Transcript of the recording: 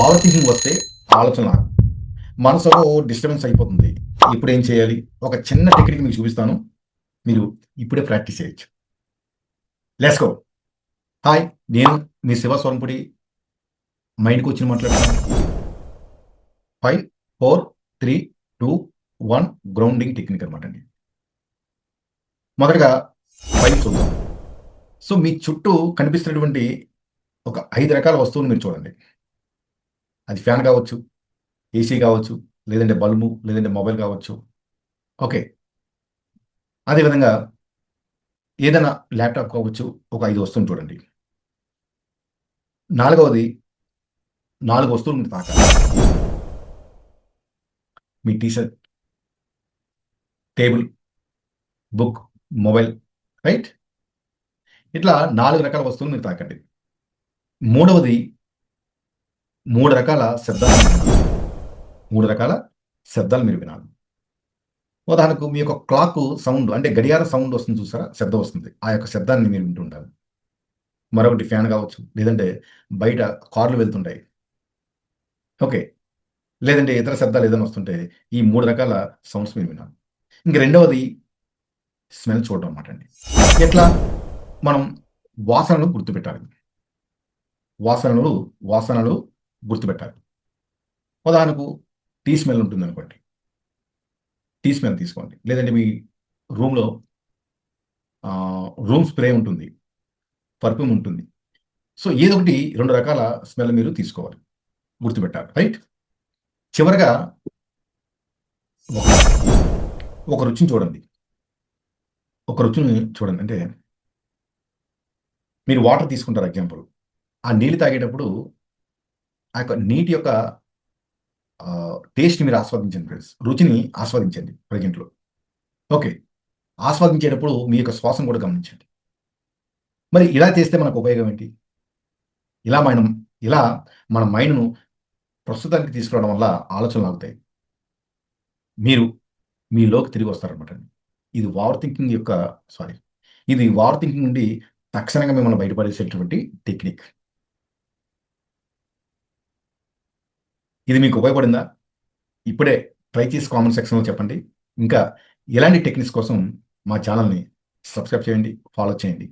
Over thinking వస్తే ఆలోచన మనసులో డిస్టర్బెన్స్ అయిపోతుంది. ఇప్పుడు ఏం చేయాలి? ఒక చిన్న టెక్నిక్ మీకు చూపిస్తాను. మీరు ఇప్పుడే ప్రాక్టీస్ చేయొచ్చు. లెట్స్ గో హాయ్ నేను మీ శివ స్వరంపుడి మైండ్కి వచ్చిన మాట్లాడుతున్నాను. Five four three two one grounding technique అనమాట అండి. మొదటగా ఫైవ్ చూద్దాం. సో మీ చుట్టూ కనిపిస్తున్నటువంటి ఒక ఐదు రకాల వస్తువులు మీరు చూడండి. అది ఫ్యాన్ కావచ్చు ఏసీ కావచ్చు లేదంటే బల్బు లేదంటే మొబైల్ కావచ్చు. ఓకే. అదేవిధంగా ఏదైనా ల్యాప్టాప్ కావచ్చు ఒక ఐదు వస్తువులు చూడండి. నాలుగవది నాలుగు వస్తువులు మీరు తాకాలి మీ t shirt table book mobile right? ఇట్లా నాలుగు రకాల వస్తువులు మీరు తాకండి మూడవది మూడు రకాల శబ్దాలు మూడు రకాల శబ్దాలు మీరు వినాలి. ఉదాహరణకు మీ యొక్క క్లాక్ సౌండ్ అంటే గడియార సౌండ్ వస్తుంది చూసారా? శబ్దం వస్తుంది. ఆ యొక్క శబ్దాన్ని మీరు వింటుంటారు. మరొకటి ఫ్యాన్ కావచ్చు లేదంటే బయట కార్లు వెళ్తుంటాయి. ఓకే. లేదంటే ఇతర శబ్దాలు ఏదైనా వస్తుంటే ఈ మూడు రకాల సౌండ్స్ మీరు వినాలి. ఇంక రెండవది స్మెల్ చూడడం అనమాట అండి. ఎట్లా? మనం వాసనలు గుర్తుపెట్టాలి. వాసనలు వాసనలు గుర్తుపెట్టాలి. ఉదాహరణకు టీ స్మెల్ ఉంటుంది అనుకోండి టీ స్మెల్ తీసుకోండి. లేదంటే మీ రూమ్లో రూమ్ స్ప్రే ఉంటుంది. పర్ఫ్యూమ్ ఉంటుంది. సో ఏదో ఒకటి రెండు రకాల స్మెల్ మీరు తీసుకోవాలి. గుర్తుపెట్టాలి. రైట్? చివరగా ఒక- ఒక రుచిని చూడండి. ఒక రుచిని చూడండి. అంటే మీరు వాటర్ తీసుకుంటారు ఎగ్జాంపుల్. ఆ నీళ్ళు తాగేటప్పుడు ఆ యొక్క నీటి యొక్క టేస్ట్ మీరు ఆస్వాదించండి ఫ్రెండ్స్ రుచిని ఆస్వాదించండి ప్రజెంట్లో. ఓకే. ఆస్వాదించేటప్పుడు మీ యొక్క శ్వాసం కూడా గమనించండి. మరి ఇలా చేస్తే మనకు ఉపయోగం ఏంటి? ఇలా మనం ఇలా మన మైండ్ను ప్రస్తుతానికి తీసుకురావడం వల్ల ఆలోచనలు ఆగుతాయి. మీరు మీలోకి తిరిగి వస్తారనమాట ఇది ఓవర్ థింకింగ్ యొక్క సారీ ఇది ఓవర్ థింకింగ్ నుండి తక్షణంగా మిమ్మల్ని బయటపడేసేటువంటి టెక్నిక్. ఇది మీకు ఉపయోగపడిందా? ఇప్పుడే ట్రై చేసి కామెంట్ సెక్షన్లో చెప్పండి. ఇంకా ఎలాంటి టెక్నిక్స్ కోసం మా ఛానల్ని సబ్స్క్రైబ్ చేయండి ఫాలో చేయండి.